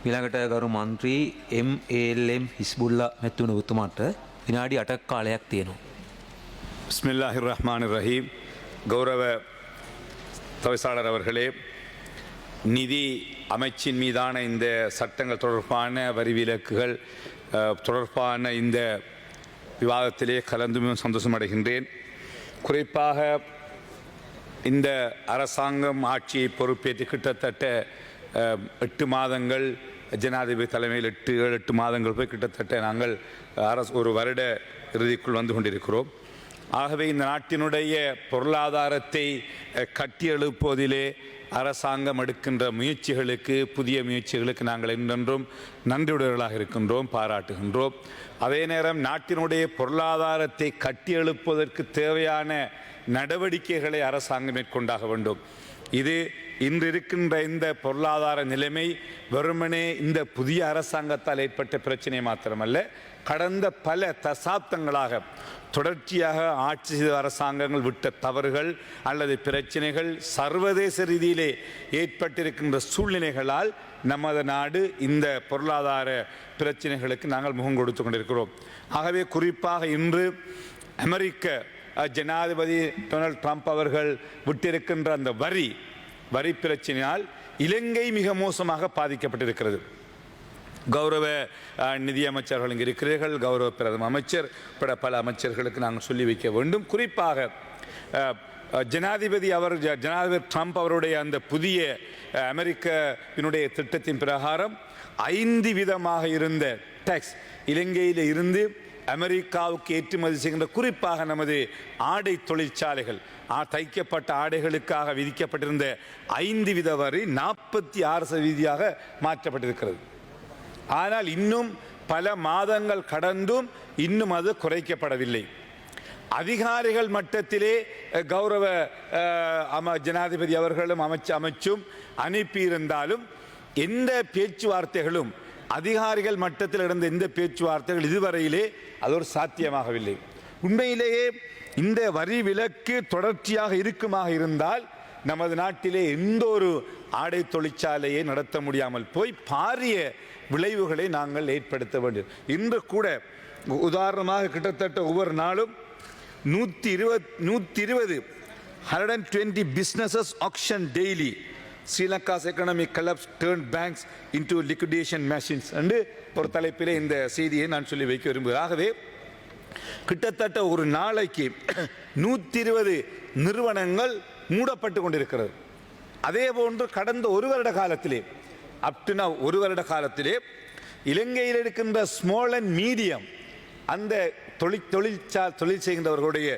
ඊළඟට ගරු මන්ත්‍රී MLM හිස්බුල්ලා මැත්තුන උතුමාට විනාඩි අටක් කාලයක් තියෙනවා. பிஸ்மில்லாஹிர் ரஹ்மான் ரஹீம் கௌரவ தவிசாளர் அவர்களே நிதி அமைச்சின் மீதான இந்த சட்டங்கள் தொடர்பான வரி விலக்குகள் அஹ், தொடர்பான இந்த விவாதத்திலே கலந்து மிகவும் சந்தோஷம் அடைகின்றேன் குறிப்பாக இந்த அரசாங்கம் ஆட்சியை பொறுப்பேற்று கிட்டத்தட்ட அஹ், எட்டு மாதங்கள் ஜனாதிபதி தலைமையில் எட்டு ஏழு எட்டு மாதங்கள் போய் கிட்டத்தட்ட நாங்கள் அரசு ஒரு வருட இறுதிக்குள் வந்து கொண்டிருக்கிறோம். ஆகவே இந்த நாட்டினுடைய பொருளாதாரத்தை கட்டியெழுப்புவதிலே அரசாங்கம் எடுக்கின்ற முயற்சிகளுக்கு புதிய முயற்சிகளுக்கு நாங்கள் என்றென்றும் நன்றியுடையவர்களாக இருக்கின்றோம் பாராட்டுகின்றோம். அதே நேரம் நாட்டினுடைய பொருளாதாரத்தை கட்டியெழுப்புவதற்கு தேவையான நடவடிக்கைகளை அரசாங்கம் மேற்கொண்டாக வேண்டும். இது இன்று இருக்கின்ற இந்த பொருளாதார நிலைமை வெறுமனே இந்த புதிய அரசாங்கத்தால் ஏற்பட்ட பிரச்சனை மாத்திரமல்ல கடந்த பல தசாப்தங்களாக தொடர்ச்சியாக ஆட்சி செய்த அரசாங்கங்கள் விட்ட தவறுகள் அல்லது பிரச்சனைகள் சர்வதேச ரீதியிலே ஏற்பட்டிருக்கின்ற சூழ்நிலைகளால் நமது நாடு இந்த பொருளாதார பிரச்சனைகளுக்கு நாங்கள் முகம் கொடுத்து கொண்டிருக்கிறோம். ஆகவே குறிப்பாக இன்று அமெரிக்க ஜனாதிபதி டொனால்ட் ட்ரம்ப் அவர்கள் விட்டிருக்கின்ற அந்த வரி வரி பிரச்சனையால் இலங்கை மிக மோசமாக பாதிக்கப்பட்டிருக்கிறது. கௌரவ நிதியமைச்சர்கள் இங்கே இருக்கிறீர்கள். கௌரவ பிரதம அமைச்சர் பட பல அமைச்சர்களுக்கு நாங்கள் சொல்லி வைக்க வேண்டும். குறிப்பாக ஜனாதிபதி அவர் ஜ- ஜனாதிபதி ட்ரம்ப் அவருடைய அந்த புதிய அமெரிக்க அமெரிக்கவினுடைய திட்டத்தின் பிரகாரம் ஐந்து விதமாக இருந்த டேக்ஸ் இலங்கையில் இருந்து அமெரிக்காவுக்கு ஏற்றுமதி செய்கின்ற குறிப்பாக நமது ஆடை தொழிற்சாலைகள் ஆ- தைக்கப்பட்ட ஆடைகளுக்காக விதிக்கப்பட்டிருந்த ஐந்து வித வரி நாற்பத்தி ஆறு சதவீதியாக மாற்றப்பட்டிருக்கிறது. ஆனால் இன்னும் பல மாதங்கள் கடந்தும் இன்னும் அது குறைக்கப்படவில்லை. அதிகாரிகள் மட்டத்திலே கௌரவ அம ஜனாதிபதி அவர்களும் அமைச்சு அமைச்சும் அனுப்பியிருந்தாலும் எந்த பேச்சுவார்த்தைகளும் அதிகாரிகள் மட்டத்தில் இருந்த இந்த பேச்சுவார்த்தைகள் இதுவரையிலே அது ஒரு சாத்தியமாகவில்லை. உண்மையிலேயே இந்த வரி விலக்கு தொடர்ச்சியாக இருக்குமாக இருந்தால் நமது நாட்டிலே எந்த ஒரு ஆடை தொழிற்சாலையை நடத்த முடியாமல் போய் பாரிய விளைவுகளை நாங்கள் ஏற்படுத்த வேண்டும். இன்று கூட உதாரணமாக கிட்டத்தட்ட ஒவ்வொரு நாளும் நூற்றி இருபத் நூற்றி இருபது hundred and twenty businesses action daily Sri Lanka's economic collapse turns banks into liquidation machines என்று ஒரு தலைப்பிலே இந்த செய்தியை நான் சொல்லி வைக்க விரும்புகிறேன். ஆகவே கிட்டத்தட்ட ஒரு நாளைக்கு நூற்றி இருபது நிறுவனங்கள் மூடப்பட்டு கொண்டிருக்கிறது. அதே போன்று கடந்த ஒரு வருட காலத்திலே அப்டுனா ஒரு வருட காலத்திலே இலங்கையில் இருக்கின்ற ஸ்மால் அண்ட் மீடியம் அந்த தொழில் தொழிற்சா தொழில் செய்கின்றவர்களுடைய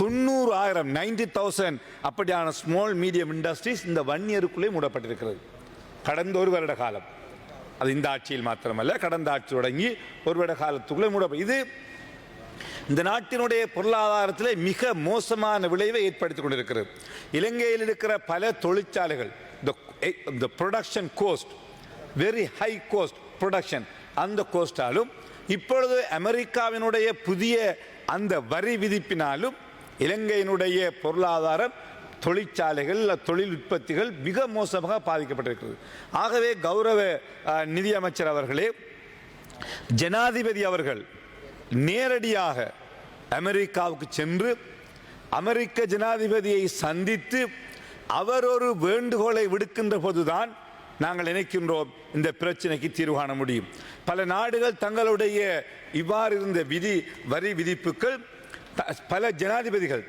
தொண்ணூறு ஆயிரம் நைன்டி தௌசண்ட் அப்படியான ஸ்மால் மீடியம் இண்டஸ்ட்ரீஸ் இந்த ஒன் இயருக்குள்ளே மூடப்பட்டிருக்கிறது. கடந்த ஒரு வருட காலம். அது இந்த ஆட்சியில் மாத்திரமல்ல கடந்த ஆட்சி தொடங்கி ஒரு வருட காலத்துக்குள்ளே மூட இது இந்த நாட்டினுடைய பொருளாதாரத்தில் மிக மோசமான விளைவை ஏற்படுத்திக் கொண்டிருக்கிறது. இலங்கையில் இருக்கிற பல தொழிற்சாலைகள் இந்த production cost very high cost production அந்த கோஸ்டாலும் இப்பொழுது அமெரிக்காவினுடைய புதிய அந்த வரி விதிப்பினாலும் இலங்கையினுடைய பொருளாதாரம் தொழிற்சாலைகள் தொழில் உற்பத்திகள் மிக மோசமாக பாதிக்கப்பட்டிருக்கிறது. ஆகவே கௌரவ நிதியமைச்சர் அவர்களே ஜனாதிபதி அவர்கள் நேரடியாக அமெரிக்காவுக்கு சென்று அமெரிக்க ஜனாதிபதியை சந்தித்து அவர் ஒரு வேண்டுகோளை விடுக்கின்ற போதுதான் நாங்கள் நினைக்கின்றோம் இந்த பிரச்சனைக்கு தீர்வு காண முடியும். பல நாடுகள் தங்களுடைய இவ்வாறு இருந்த விதி வரி விதிப்புகள் பல ஜனாதிபதிகள்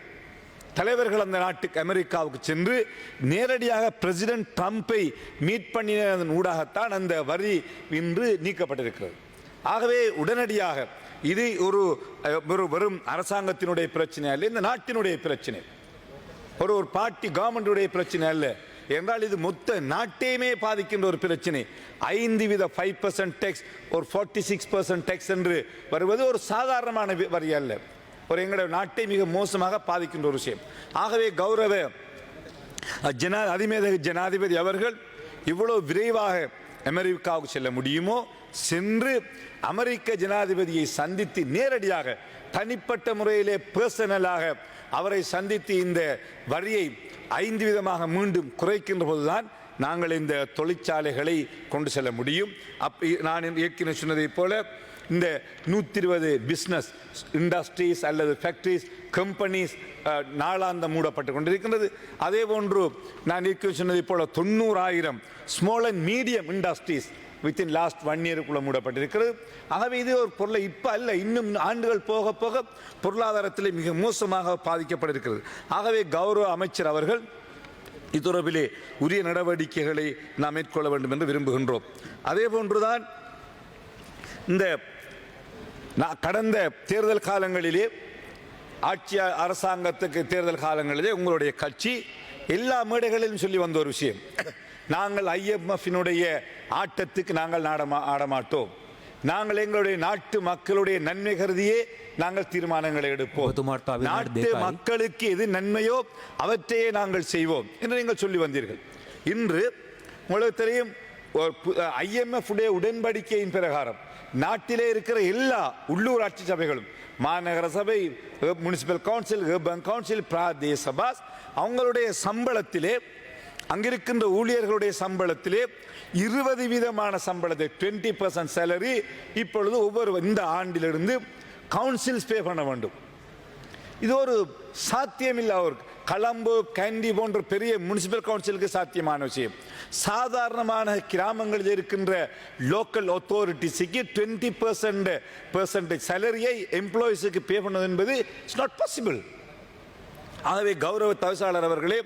தலைவர்கள் அந்த நாட்டுக்கு அமெரிக்காவுக்கு சென்று நேரடியாக பிரசிடென்ட் ட்ரம்பை மீட் பண்ணினதன் ஊடாகத்தான் அந்த வரி இன்று நீக்கப்பட்டிருக்கிறது. ஆகவே உடனடியாக இது ஒரு ஒரு வெறும் அரசாங்கத்தினுடைய பிரச்சனை அல்ல இந்த நாட்டினுடைய பிரச்சனை. ஒரு ஒரு பார்ட்டி கவர்மெண்டுடைய பிரச்சனை அல்ல. என்றால் இது மொத்த நாட்டையுமே பாதிக்கின்ற ஒரு பிரச்சனை. ஐந்து வித ஃபைவ் பர்சன்ட் டெக்ஸ் ஒரு ஃபார்ட்டி சிக்ஸ் பர்சன்ட் டெக்ஸ் என்று வருவது ஒரு சாதாரணமான வரி அல்ல. ஒரு எங்களுடைய நாட்டை மிக மோசமாக பாதிக்கின்ற ஒரு விஷயம். ஆகவே கௌரவ ஜனா அதிமேதக ஜனாதிபதி அவர்கள் இவ்வளோ விரைவாக அமெரிக்காவுக்கு செல்ல முடியுமோ சென்று அமெரிக்க ஜனாதிபதியை சந்தித்து நேரடியாக தனிப்பட்ட முறையிலே பர்சனலாக அவரை சந்தித்து இந்த வரியை ஐந்து விதமாக மீண்டும் குறைக்கின்ற போதுதான் நாங்கள் இந்த தொழிற்சாலைகளை கொண்டு செல்ல முடியும். அப் நான் ஏற்கனவே சொன்னதைப் போல இந்த நூற்றி இருபது பிஸ்னஸ் இண்டஸ்ட்ரீஸ் அல்லது ஃபேக்ட்ரிஸ் கம்பெனிஸ் நாளாந்த மூடப்பட்டு கொண்டிருக்கின்றது. அதே போன்று நான் ஏற்கனவே சொன்னதைப் போல தொண்ணூறாயிரம் small and medium industries within last one இயருக்குள்ள மூடப்பட்டிருக்கிறது. ஆகவே இது ஒரு பொருளை இப்போ அல்ல இன்னும் ஆண்டுகள் போக போக பொருளாதாரத்தில் மிக மோசமாக பாதிக்கப்பட்டிருக்கிறது. ஆகவே கௌரவ அமைச்சர் அவர்கள் இதுதொடர்பிலே உரிய நடவடிக்கைகளை நாம் மேற்கொள்ள வேண்டும் என்று விரும்புகின்றோம். அதே போன்றுதான் இந்த நான் கடந்த தேர்தல் காலங்களிலே ஆட்சி அரசாங்கத்துக்கு தேர்தல் காலங்களிலே உங்களுடைய கட்சி எல்லா மேடைகளிலும் சொல்லி வந்த ஒரு விஷயம். நாங்கள் ஐஎம்எஃபினுடைய ஆட்டத்துக்கு நாங்கள் நாடமா ஆடமாட்டோம். நாங்கள் எங்களுடைய நாட்டு மக்களுடைய நன்மை கருதியே நாங்கள் தீர்மானங்களை எடுப்போம். நாட்டு மக்களுக்கு எது நன்மையோ அவற்றையே நாங்கள் செய்வோம் என்று நீங்கள் சொல்லி வந்தீர்கள். இன்று உலகத்திலையும் தெரியும் ஐஎம்எஃப் உடைய உடன்படிக்கையின் பிரகாரம் நாட்டிலே இருக்கிற எல்லா உள்ளூராட்சி சபைகளும் மாநகர சபை முனிசிபல் கவுன்சில் கவுன்சில் பிராதேச சபாஸ் அவங்களுடைய சம்பளத்திலே அங்கிருக்கின்ற ஊழியர்களுடைய சம்பளத்திலே இருபது வீதமான சம்பளத்தை டுவெண்ட்டி பர்சன்ட் சேலரி இப்பொழுது ஒவ்வொரு இந்த ஆண்டிலிருந்து கவுன்சில்ஸ் பே பண்ண வேண்டும். இது ஒரு சாத்தியமில்லை அவருக்கு கலம்பு கேண்டி போன்ற பெரிய முனிசிபல் கவுன்சிலுக்கு சாத்தியமான விஷயம். சாதாரணமான கிராமங்களில் இருக்கின்ற லோக்கல் அத்தாரிட்டிஸுக்கு டுவெண்ட்டி பர்சன்ட் பர்சன்டேஜ் சேலரியை எம்ப்ளாயிஸுக்கு பே பண்ணுவது என்பது இட்ஸ் நாட் பாசிபிள் ஆகவே கௌரவ தவிசாளர் அவர்களே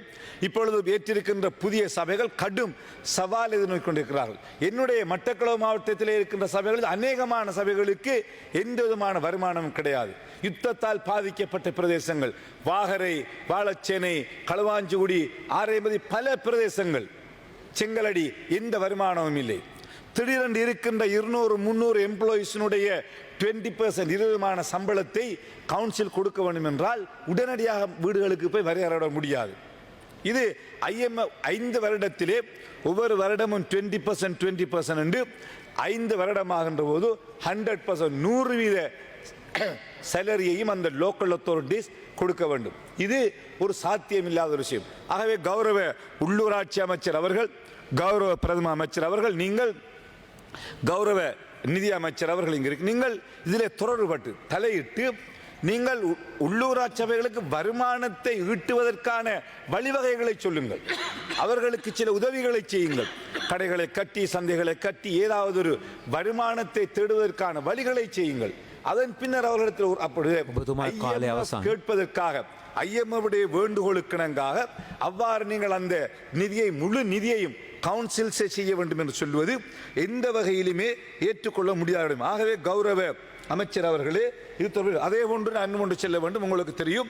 இப்பொழுது ஏற்றிருக்கின்ற புதிய சபைகள் கடும் சவால் எதிர்நோக்கி கொண்டிருக்கிறார்கள் என்னுடைய மட்டக்களவு மாவட்டத்தில் இருக்கின்ற சபைகளில் அநேகமான சபைகளுக்கு எந்த விதமான வருமானமும் கிடையாது. யுத்தத்தால் பாதிக்கப்பட்ட பிரதேசங்கள் வாகரை வாழச்சேனை களுவாஞ்சிகுடி ஆரைமதி பல பிரதேசங்கள் செங்கலடி எந்த வருமானமும் இல்லை. திடீரென்று இருக்கின்ற இருநூறு முந்நூறு எம்ப்ளாயிஸினுடைய டுவெண்ட்டி பர்சன்ட் இருபதுமான சம்பளத்தை கவுன்சில் கொடுக்க வேண்டும் என்றால் உடனடியாக வீடுகளுக்கு போய் வரையறையிட முடியாது. இது ஐஎம்எஃப் ஐந்து வருடத்திலே ஒவ்வொரு வருடமும் டுவெண்ட்டி பர்சன்ட் டுவெண்ட்டி பர்சன்ட் என்று ஐந்து வருடமாகின்ற போது ஹண்ட்ரட் பர்சன்ட் நூறு வீத சேலரியையும் அந்த லோக்கல் அத்தாரிட்டிஸ் கொடுக்க வேண்டும். இது ஒரு சாத்தியமில்லாத ஒரு விஷயம். ஆகவே கௌரவ உள்ளூராட்சி அமைச்சர் அவர்கள் கௌரவ பிரதம அமைச்சர் அவர்கள் நீங்கள் கௌரவ நிதி அமைச்சர் அவர்கள் இங்கு இருக்கு. நீங்கள் இதில் தொடர்பட்டு தலையிட்டு நீங்கள் உ- உள்ளூராட்சி சபைகளுக்கு வருமானத்தை ஈட்டுவதற்கான வழிவகைகளை சொல்லுங்கள். அவர்களுக்கு சில உதவிகளை செய்யுங்கள். கடைகளை கட்டி சந்தைகளை கட்டி ஏதாவது ஒரு வருமானத்தை தேடுவதற்கான வழிகளை செய்யுங்கள். அதன் பின்னர் அவர்களிடத்தில் ஒரு அவசானம். கேட்பதற்காக ஐஎம்எஃப்டைய வேண்டுகோளுக்கிணங்காக அவ்வாறு நீங்கள் அந்த நிதியை முழு நிதியையும் கவுன்சில்ஸை செய்ய வேண்டும் என்று சொல்வது எந்த வகையிலுமே ஏற்றுக்கொள்ள முடியாது ஆகவே கௌரவ அமைச்சர் அவர்களே இது தொடர்பில் அதே போன்று நான் ஒன்று செல்ல வேண்டும். உங்களுக்கு தெரியும்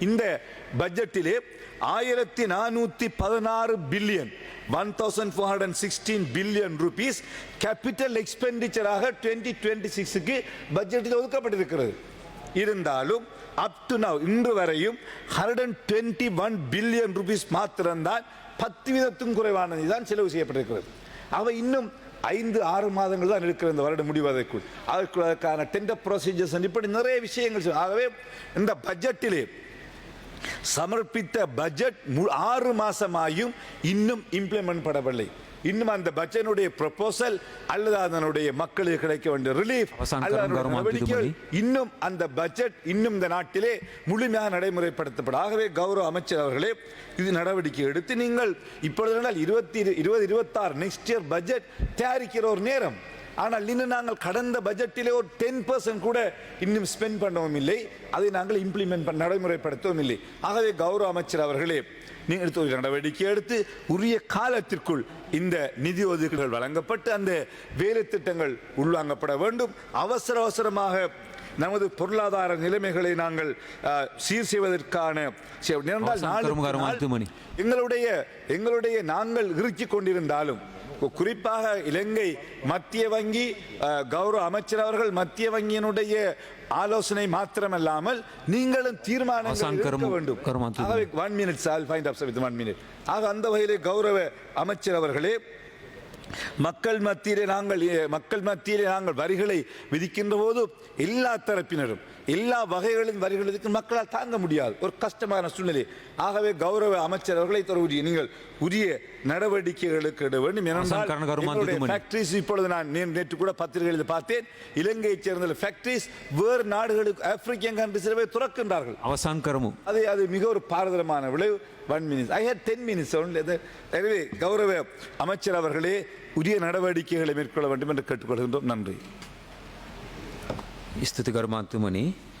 இந்த பட்ஜெட்டிலே ஆயிரத்தி நானூற்றி பதினாறு billion one thousand four hundred sixteen billion rupees capital எக்ஸ்பெண்டிச்சராக twenty twenty சிக்ஸுக்கு பட்ஜெட்டில் ஒதுக்கப்பட்டிருக்கிறது. இருந்தாலும் அப் டு நவ் இன்று வரையும் hundred and twenty one billion rupees மாத்திரம்தான் பத்து வீதத்துக்கும் குறைவானது தான் செலவு செய்யப்பட்டிருக்கிறது. அவை இன்னும் ஐந்து ஆறு மாதங்கள் தான் இருக்கிற இந்த வருடம் முடிவதற்குள். அதற்கு அதற்கான டெண்டர் ப்ரொசீஜர்ஸ் இப்படி நிறைய விஷயங்கள் ஆகவே இந்த பட்ஜெட்டிலே சமர்ப்பித்த பட்ஜெட் மு- ஆறு மாசமாயும் இன்னும் இம்ப்ளிமெண்ட் படவில்லை. இன்னும் அந்த பட்ஜெட்டுடைய ப்ரொபோசல் அல்லது அதனுடைய மக்களுக்கு கிடைக்க வேண்டிய ரிலீஃப் நடவடிக்கைகள். இன்னும் அந்த பட்ஜெட் இன்னும் இந்த நாட்டிலே முழுமையாக நடைமுறைப்படுத்தப்படும் ஆகவே கௌரவ அமைச்சர் அவர்களே இது நடவடிக்கை எடுத்து நீங்கள் இப்பொழுது இருபத்தி இருபது இருபத்தாறு நெக்ஸ்ட் இயர் பட்ஜெட் தயாரிக்கிற ஒரு நேரம் ஆனால் இன்னும் நாங்கள் கடந்த பட்ஜெட்டிலே ஒரு டென் பர்சன்ட் கூட இன்னும் ஸ்பெண்ட் பண்ணவும் இல்லை அதை நாங்கள் இம்ப்ளிமெண்ட் பண்ண நடைமுறைப்படுத்தவும் இல்லை. ஆகவே கௌரவ அமைச்சர் அவர்களே நீங்கள் எடுத்த ஒரு நடவடிக்கை எடுத்து உரிய காலத்திற்குள் இந்த நிதி ஒதுக்கீடுகள் வழங்கப்பட்டு அந்த வேலை திட்டங்கள் உள்வாங்கப்பட வேண்டும். அவசர அவசரமாக நமது பொருளாதார நிலைமைகளை நாங்கள் சீர் செய்வதற்கான. எங்களுடைய எங்களுடைய நாங்கள் இறுக்கிக் கொண்டிருந்தாலும் குறிப்பாக இலங்கை மத்திய வங்கி கௌரவ அமைச்சர் அவர்கள் மத்திய வங்கியினுடைய ஆலோசனை மாத்திரமல்லாமல் நீங்களும் கரும் வேண்டும். ஒன் மினிட் ஆக அந்த வகையிலே கௌரவ அமைச்சர் அவர்களே மக்கள் மத்தியிலே நாங்கள் மக்கள் மத்தியிலே நாங்கள் வரிகளை விதிக்கின்ற போது எல்லா தரப்பினரும் எல்லா வகைகளின் வரிகளுக்கு மக்களால் தாங்க முடியாது. ஒரு கஷ்டமான சூழ்நிலை. ஆகவே கௌரவ அமைச்சர் அவர்களை தொடர்பு நீங்கள் உரிய நடவடிக்கைகளுக்கு எட வேண்டும். ஃபேக்டரிஸ் இப்பொழுது நான் நேற்று கூட பத்திரிகைகளில் பார்த்தேன். இலங்கையை சேர்ந்த ஃபேக்டரிஸ் வேறு நாடுகளுக்கு ஆப்பிரிக்கன் கண்ட்ரிஸில் போய் துறக்கின்றார்கள். அவசான் கரமும் அது அது மிக ஒரு பாரதரமான விளைவு. One minutes I had ten minutes எனவே கௌரவ அமைச்சர் அவர்களே உரிய நடவடிக்கைகளை மேற்கொள்ள வேண்டும் என்று கேட்டுக்கொள்கின்றோம். நன்றி. இஸ்துதி மாத்துமணி.